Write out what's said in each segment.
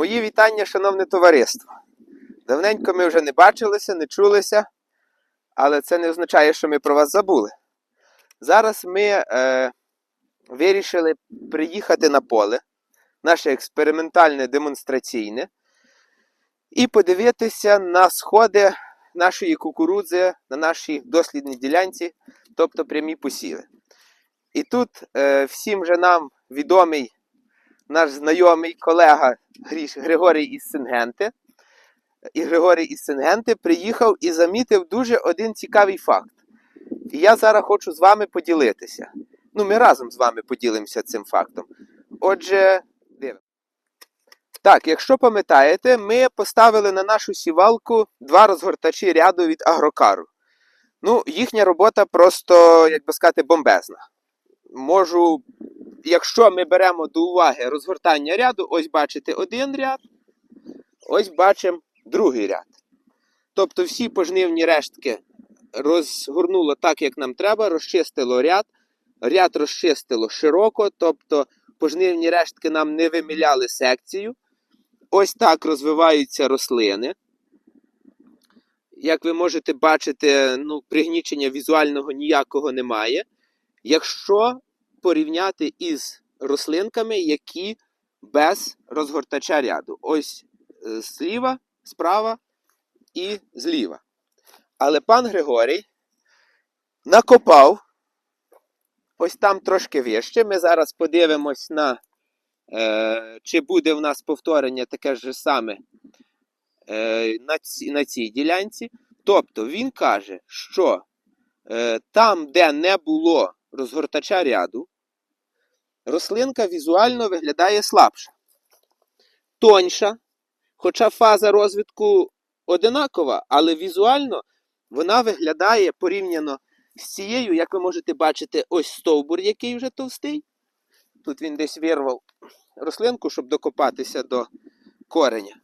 Мої вітання, шановне товариство. Давненько ми вже не бачилися, не чулися, але це не означає, що ми про вас забули. Зараз ми е, вирішили приїхати на поле, наше експериментальне демонстраційне, і подивитися на сходи нашої кукурудзи на нашій дослідній ділянці, тобто прямі посіви. І тут е, всім же нам відомий наш знайомий колега Гріш, Григорій із Сингенти. І Григорій із Сингенти приїхав і замітив дуже один цікавий факт. І я зараз хочу з вами поділитися. Ну, ми разом з вами поділимося цим фактом. Отже, дивимося. Так, якщо пам'ятаєте, ми поставили на нашу сівалку два розгортачі ряду від агрокару. Ну, їхня робота просто, як би сказати, бомбезна. Можу якщо ми беремо до уваги розгортання ряду, ось бачите один ряд, ось бачимо другий ряд. Тобто всі пожнивні рештки розгорнуло так, як нам треба, розчистило ряд, ряд розчистило широко, тобто пожнивні рештки нам не виміляли секцію. Ось так розвиваються рослини. Як ви можете бачити, ну, пригнічення візуального ніякого немає. Якщо порівняти із рослинками, які без розгортача ряду. Ось е, зліва, справа і зліва. Але пан Григорій накопав ось там трошки вище. Ми зараз подивимось на, е, чи буде в нас повторення таке ж саме е, на, ці, на цій ділянці. Тобто він каже, що е, там, де не було розгортача ряду, рослинка візуально виглядає слабша, тоньша, хоча фаза розвитку одинакова, але візуально вона виглядає порівняно з цією, як ви можете бачити, ось стовбур, який вже товстий. Тут він десь вирвав рослинку, щоб докопатися до кореня.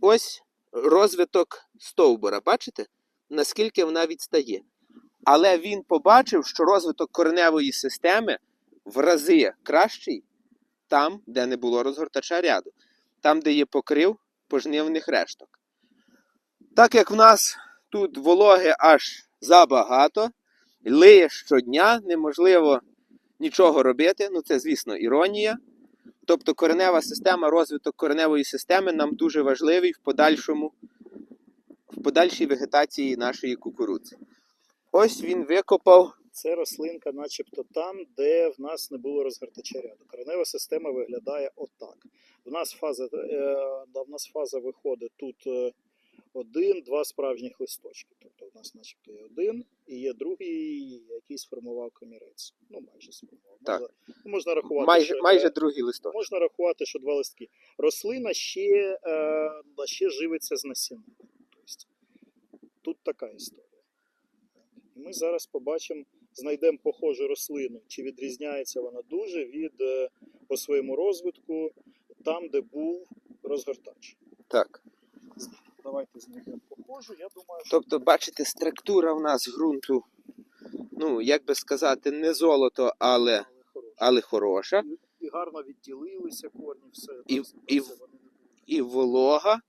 Ось розвиток стовбура. Бачите, наскільки вона відстає. Але він побачив, що розвиток кореневої системи в рази кращий там, де не було розгортача ряду, там, де є покрив пожнивних решток. Так як в нас тут вологи аж забагато, лиє щодня, неможливо нічого робити. Ну, це, звісно, іронія. Тобто коренева система, розвиток кореневої системи нам дуже важливий в подальшому, в подальшій вегетації нашої кукурудзи. Ось він викопав Це рослинка, начебто там, де в нас не було розгортача ряду. Коренева система виглядає отак. В нас фаза, е, да, в нас фаза виходить тут е, один, два справжніх листочки. Тобто в нас, начебто, є один і є другий, який сформував комірець. Ну, майже сформував. Так. Можна, ну, можна рахувати, майже, що, майже другий листок. можна рахувати, що два листки. Рослина ще, е, ще живиться з насіння. Тобто, тут така історія. І Ми зараз побачимо, знайдемо похожу рослину, чи відрізняється вона дуже від е, по своєму розвитку там, де був розгортач. Так. Давайте знайдемо похожу. Я думаю, що Тобто, бачите, структура в нас ґрунту, ну, як би сказати, не золото, але, але хороша. але хороша. І гарно відділилися корні, все. І- і- вони. І волога.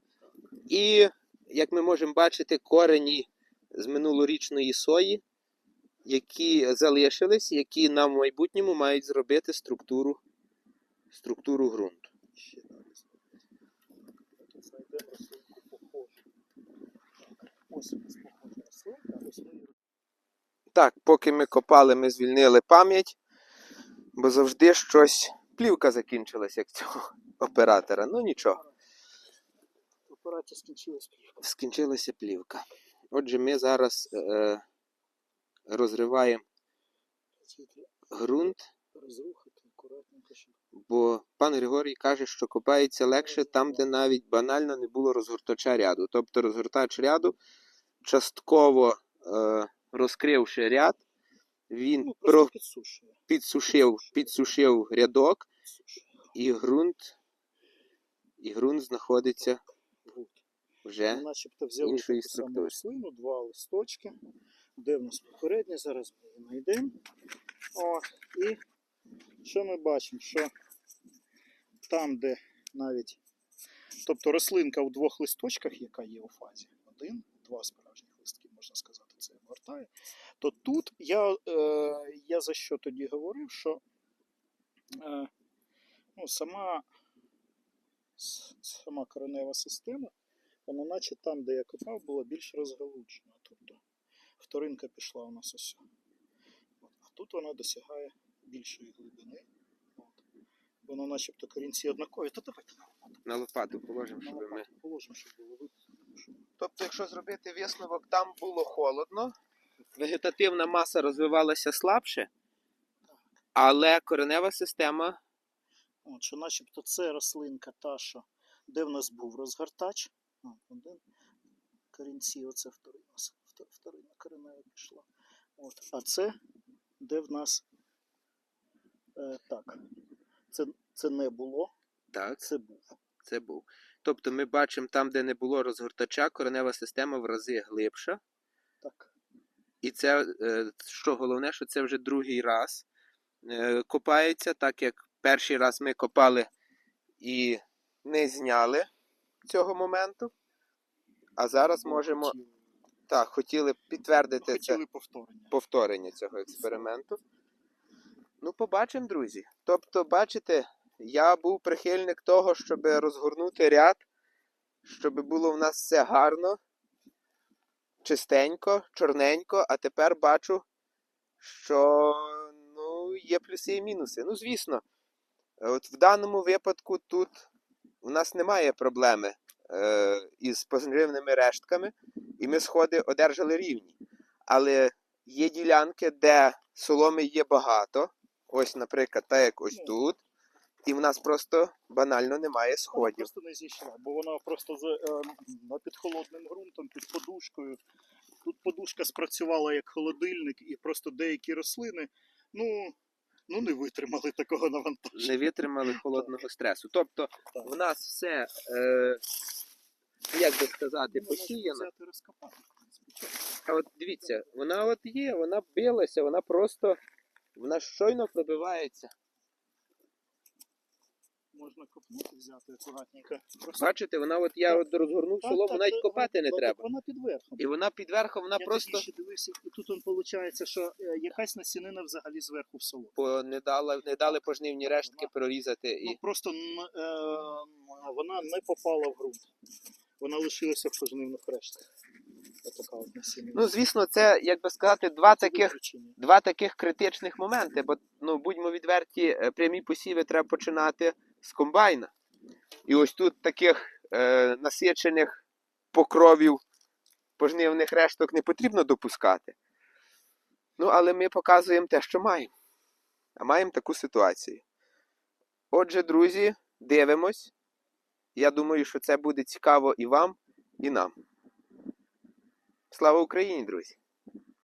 І, як ми можемо бачити, корені з минулорічної сої, які залишились, які нам в майбутньому мають зробити структуру, структуру ґрунту. Знайдемо. Рослинку похожу. Ось у нас похожа рослинка, ось ми її Так, поки ми копали, ми звільнили пам'ять, бо завжди щось. Плівка закінчилась, як цього оператора. Ну нічого. апараті скінчилась плівка. скінчилася плівка. Отже, ми зараз е, розриваємо ґрунт, бо пан Григорій каже, що копається легше там, де навіть банально не було розгортача ряду. Тобто розгортач ряду, частково е, розкривши ряд, він ну, про, підсушив, підсушив рядок, і ґрунт, і ґрунт знаходиться вже начебто іншої таку саму рослину, два листочки. Де в нас попереднє? Зараз ми її знайдемо. І що ми бачимо? Що там, де навіть Тобто рослинка у двох листочках, яка є у фазі, один, два справжніх листки, можна сказати, це обгортає. То тут я, е, я за що тоді говорив, що е, ну, сама, сама коренева система, вона наче там, де я копав, була більш розгалуджена. Вторинка пішла у нас ось. От. А тут вона досягає більшої глибини. От. Воно начебто корінці однакові. Та давайте На лопату положимо, щоб ми. положимо, щоб було видно. Тобто, якщо зробити висновок, там було холодно, вегетативна маса розвивалася слабше, але коренева система От, що начебто це рослинка та, що де в нас був розгортач. Один. Корінці, оце вторинна, с- втор- вторинна коренева пішла. От. А це де в нас е, так. Це, це не було, так, це був. це був. Тобто ми бачимо там, де не було розгортача, коренева система в рази глибша. Так. І це, е, що головне, що це вже другий раз е, копається, так як перший раз ми копали і не зняли цього моменту. А зараз можемо так, хотіли підтвердити це повторення. повторення цього експерименту. Ну, побачимо, друзі. Тобто, бачите, я був прихильник того, щоб розгорнути ряд, щоб було в нас все гарно, чистенько, чорненько, а тепер бачу, що ну, є плюси і мінуси. Ну, звісно, от в даному випадку тут у нас немає проблеми е, із поживними рештками, і ми сходи одержали рівні. Але є ділянки, де соломи є багато. Ось, наприклад, так як ось Ну. тут. І в нас просто банально немає Вона сходів. просто не зійшла, бо вона просто за, е, на під холодним ґрунтом, під подушкою. Тут подушка спрацювала як холодильник, і просто деякі рослини ну, ну не витримали такого навантаження. Не витримали холодного стресу. Тобто Так. в нас все, е, як би сказати, Ну, можна посіяно. взяти розкопати. А от дивіться, вона от є, вона билася, вона просто вона щойно пробивається. Можна копнути, взяти акуратненько. Просто Бачите, вона от я от розгорнув Так, солому, так, навіть так, копати не треба. Вона під верхом. І вона під верхом, вона Я просто ще дивився, і тут он виходить, що е, якась насінина взагалі зверху в солому. по, не, дала, не дали пожнивні рештки Вона- прорізати. І... Ну просто е, вона не попала в ґрунт. Вона лишилася в пожнивних рештах. От. Ну, звісно, це, як би сказати, два таких, два таких критичних моменти, бо ну, будьмо відверті, е, прямі посіви треба починати з комбайна. І ось тут таких е, насичених покровів пожнивних решток не потрібно допускати. Ну, але ми показуємо те, що маємо. А маємо таку ситуацію. Отже, друзі, дивимось. Я думаю, що це буде цікаво і вам, і нам. Слава Україні, друзі!